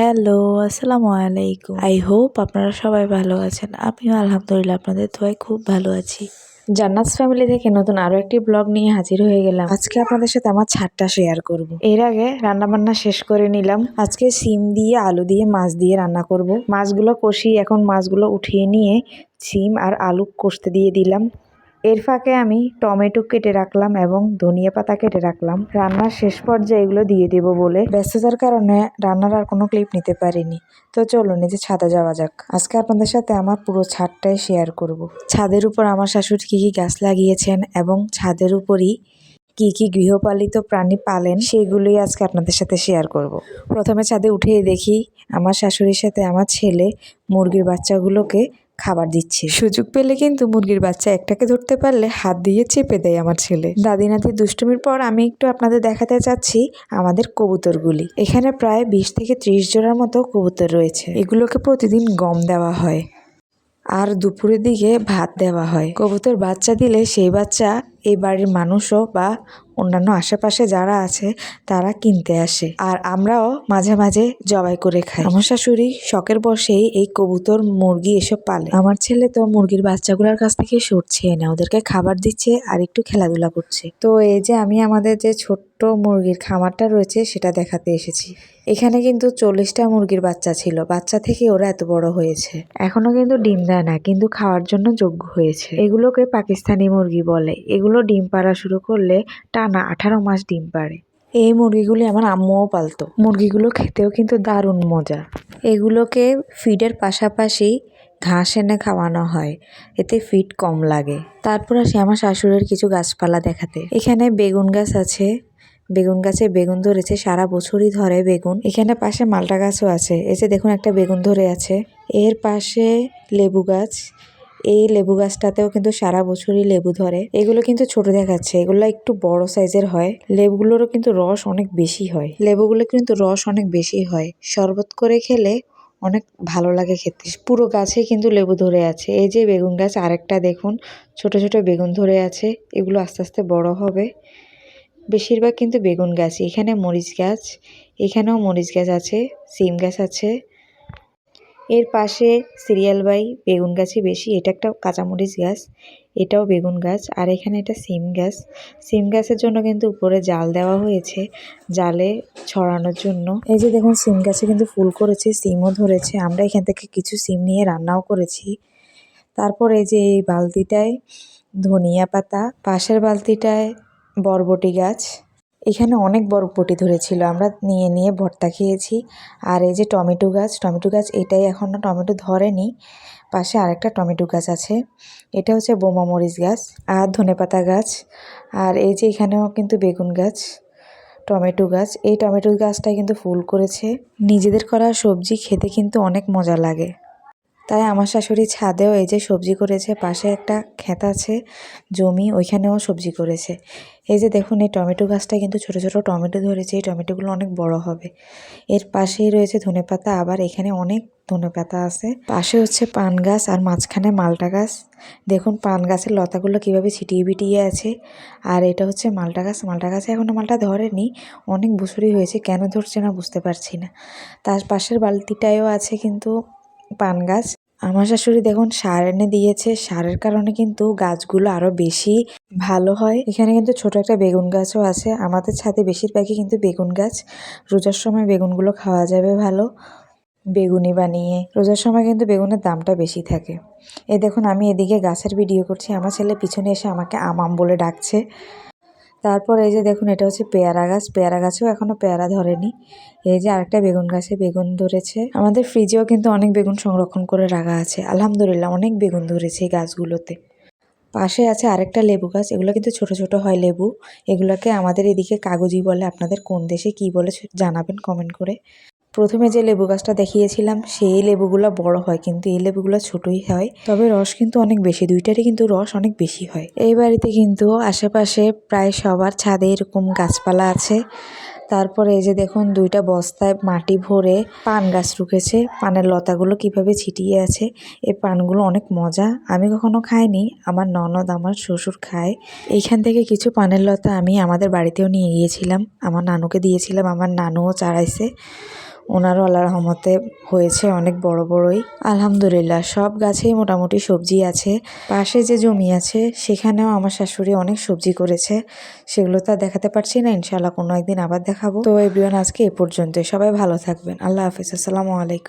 Hello আসসালামু আলাইকুম। I hope আপনারা সবাই ভালো আছেন। আমিও আলহামদুলিল্লাহ আপনাদের দোয়ায় খুব ভালো আছি। জান্নাত ফ্যামিলি থেকে নতুন আরও একটি ব্লগ নিয়ে হাজির হয়ে গেলাম। আজকে আপনাদের সাথে আমার ছাদটা শেয়ার করব। এর আগে রান্না বান্না শেষ করে নিলাম। আজকে সিম দিয়ে আলু দিয়ে মাছ দিয়ে রান্না করব। মাছগুলো কষি এখন মাছগুলো উঠিয়ে নিয়ে সিম আর আলু কষতে দিয়ে দিলাম। এর ফাঁকে আমি টমেটো কেটে রাখলাম এবং ধনিয়া পাতা কেটে রাখলাম রান্নার শেষ পর্যায়ে এগুলো দিয়ে দেব বলে ব্যস্ততার কারণে রান্নার আর কোনো ক্লিপ নিতে পারিনি তো চলো নিজে ছাদে যাওয়া যাক আজকে আপনাদের সাথে আমার পুরো ছাদটাই শেয়ার করব। ছাদের উপর আমার শাশুড়ি কী কী গাছ লাগিয়েছেন এবং ছাদের উপরই কি কি গৃহপালিত প্রাণী পালেন সেগুলোই আজকে আপনাদের সাথে শেয়ার করব। প্রথমে ছাদে উঠে দেখি আমার শাশুড়ির সাথে আমার ছেলে মুরগির বাচ্চাগুলোকে খাবার দিচ্ছে। সুযোগ পেলে কিন্তু মুরগির বাচ্চা একটাকে ধরতে পারলে হাত দিয়ে চেপে দেয় আমার ছেলে। দাদি নাতি দুষ্টুমির পর আমি একটু আপনাদের দেখাতে চাচ্ছি আমাদের কবুতরগুলি। এখানে প্রায় বিশ থেকে ত্রিশ জোড়ার মতো কবুতর রয়েছে। এগুলোকে প্রতিদিন গম দেওয়া হয়। আর দুপুরের দিকে ভাত দেওয়া হয়। কবুতর বাচ্চা দিলে সেই বাচ্চা এই বাড়ির মানুষও বা অন্যান্য আশেপাশে যারা আছে, তারা কিনতে আসে। আর আমরাও মাঝে মাঝে জবাই করে খাই। আমার শাশুড়ি শখের বসেই এই কবুতর, মুরগি এসব পালে। আমার ছেলে তো মুরগির বাচ্চাগুলোর কাছ থেকে সরছে না ওদেরকে খাবার দিচ্ছে আর একটু খেলাধুলা করছে। তো এই যে আমি আমাদের যে ছোট্ট মুরগির খামারটা রয়েছে, সেটা দেখাতে এসেছি। এখানে কিন্তু চল্লিশটা মুরগির বাচ্চা ছিল। বাচ্চা থেকে ওরা এত বড় হয়েছে। এখনও কিন্তু ডিম দেয় না, কিন্তু খাওয়ার জন্য যোগ্য হয়েছে। এগুলোকে পাকিস্তানি মুরগি বলে। এগুলো ডিম পাড়া শুরু করলে টানা আঠারো মাস ডিম পাড়ে। এই মুরগিগুলি আমার আম্মুও পালতো। মুরগিগুলো খেতেও কিন্তু দারুণ মজা। এগুলোকে ফিডের পাশাপাশি ঘাস এনে খাওয়ানো হয়। এতে ফিড কম লাগে। তারপর আসি আমার শাশুড়ের কিছু গাছপালা দেখাতে। এখানে বেগুন গাছ আছে। বেগুন গাছে বেগুন ধরেছে। সারা বছরই ধরে বেগুন। এখানে পাশে মালটা গাছও আছে। যে দেখুন একটা বেগুন ধরে আছে। এর পাশে লেবু গাছ। এই লেবু গাছটাতেও কিন্তু সারা বছরই লেবু ধরে। এগুলো কিন্তু ছোট দেখাচ্ছে। এগুলো একটু বড় সাইজের হয়। লেবুগুলোরও কিন্তু রস অনেক বেশি হয়। লেবুগুলো কিন্তু রস অনেক বেশি হয়। শরবত করে খেলে অনেক ভালো লাগে খেতে। পুরো গাছে কিন্তু লেবু ধরে আছে। এই যে বেগুন গাছ আরেকটা দেখুন। ছোট ছোট বেগুন ধরে আছে। এগুলো আস্তে আস্তে বড় হবে। বেশিরভাগ কিন্তু বেগুন গাছ এখানে মরিচ গাছ, এখানেও মরিচ গাছ আছে, সিম গাছ আছে। এর পাশে সিরিয়াল বাই বেগুন গাছই বেশি, এটা একটা কাঁচামরিচ গাছ, এটাও বেগুন গাছ, আর এখানে এটা সিম গাছ। সিম গাছের জন্য কিন্তু উপরে জাল দেওয়া হয়েছে, জালে ছড়ানোর জন্য। এই যে দেখুন, সিম গাছে কিন্তু ফুল করেছে, সিমও ধরেছে, আমরা এখান থেকে কিছু সিম নিয়ে রান্নাও করেছি। তারপর এই যে এই বালতিটায় ধনিয়া পাতা, পাশের বালতিটায় বরবটি গাছ এখানে অনেক বরবটি ধরেছিল, আমরা নিয়ে নিয়ে ভর্তা খেয়েছি। আর এই যে টমেটো গাছ টমেটো গাছ এটাই এখনও টমেটো ধরেনি, পাশে আরেকটা টমেটো গাছ আছে। এটা হচ্ছে বোমা মরিচ গাছ আর ধনেপাতা গাছ। আর এই যে এখানেও কিন্তু বেগুন গাছ, টমেটো গাছ, এই টমেটো গাছটাই কিন্তু ফুল করেছে। নিজেদের করা সবজি খেতে কিন্তু অনেক মজা লাগে। তাই আমার শাশুড়ি ছাদেও এই যে সবজি করেছে, পাশে একটা ক্ষেত আছে, জমি, ওইখানেও সবজি করেছে। এই যে দেখুন, এই টমেটো গাছটা কিন্তু ছোট ছোট টমেটো ধরেছে, এই টমেটোগুলো অনেক বড় হবে। এর পাশেই রয়েছে ধনেপাতা আবার এখানে অনেক ধনেপাতা আছে। পাশে হচ্ছে পান গাছ আর মাঝখানে মালটা গাছ। দেখুন, পান গাছের লতাগুলো কীভাবে ছিটিয়ে বিটিয়ে আছে। আর এটা হচ্ছে মালটা গাছ। মালটা গাছে এখনও মালটা ধরেনি, অনেক বছরই হয়েছে, কেন ধরছে না বুঝতে পারছি না। তার পাশের বালতিটায়ও আছে কিন্তু পান গাছ। আমার শাশুড়ি দেখুন সার এনে দিয়েছে। সারের কারণে কিন্তু গাছগুলো আরও বেশি ভালো হয়। এখানে কিন্তু ছোট একটা বেগুন গাছও আছে। আমাদের ছাদে বেশিরভাগই কিন্তু বেগুন গাছ। রোজার সময় বেগুনগুলো খাওয়া যাবে ভালো। বেগুনি বানিয়ে। রোজার সময় কিন্তু বেগুনের দামটা বেশি থাকে। এ দেখুন, আমি এদিকে গাছের ভিডিও করছি। আমার ছেলে পিছনে এসে আমাকে আমাম বলে ডাকছে। তারপর এই যে দেখুন, এটা হচ্ছে পেয়ারা গাছ। পেয়ারা গাছেও এখনও পেয়ারা ধরেনি। এই যে আরেকটা বেগুন গাছে বেগুন ধরেছে। আমাদের ফ্রিজেও কিন্তু অনেক বেগুন সংরক্ষণ করে রাখা আছে। আলহামদুলিল্লাহ, অনেক বেগুন ধরেছে এই গাছগুলোতে। পাশে আছে আরেকটা লেবু গাছ। এগুলো কিন্তু ছোট ছোট হয় লেবু। এগুলোকে আমাদের এদিকে কাগজি বলে, আপনাদের কোন দেশে কি বলে জানাবেন কমেন্ট করে। প্রথমে যে লেবু গাছটা দেখিয়েছিলাম, সেই লেবুগুলো বড় হয় কিন্তু এই লেবুগুলো ছোটই হয়। তবে রস কিন্তু অনেক বেশি, দুইটারই কিন্তু রস অনেক বেশি হয়। এই বাড়িতে কিন্তু আশেপাশে প্রায় সবার ছাদে এরকম গাছপালা আছে। তারপরে এই যে দেখুন, দুইটা বস্তায় মাটি ভরে পান গাছ রুখেছে। পানের লতাগুলো কীভাবে ছিটিয়ে আছে, এই পানগুলো অনেক মজা। আমি কখনো খাইনি, আমার ননদ আমার শ্বশুর খায়। এইখান থেকে কিছু পানের লতা আমি আমাদের বাড়িতেও নিয়ে গিয়েছিলাম। আমার নানুকে দিয়েছিলাম, আমার নানুও চারাইছে। ওনারও আল্লাহ রহমতে হয়েছে অনেক বড় বড়ই। আলহামদুলিল্লাহ, সব গাছেই মোটামুটি সবজি আছে। পাশে যে জমি আছে, সেখানেও আমার শাশুড়ি অনেক সবজি করেছে। সেগুলো তো দেখাতে পারছি না ইনশাল্লাহ কোনো একদিন আবার দেখাবো। তো এভরিওয়ান, আজকে এ পর্যন্তই। সবাই ভালো থাকবেন। আল্লাহ হাফিজ। আসসালামু আলাইকুম।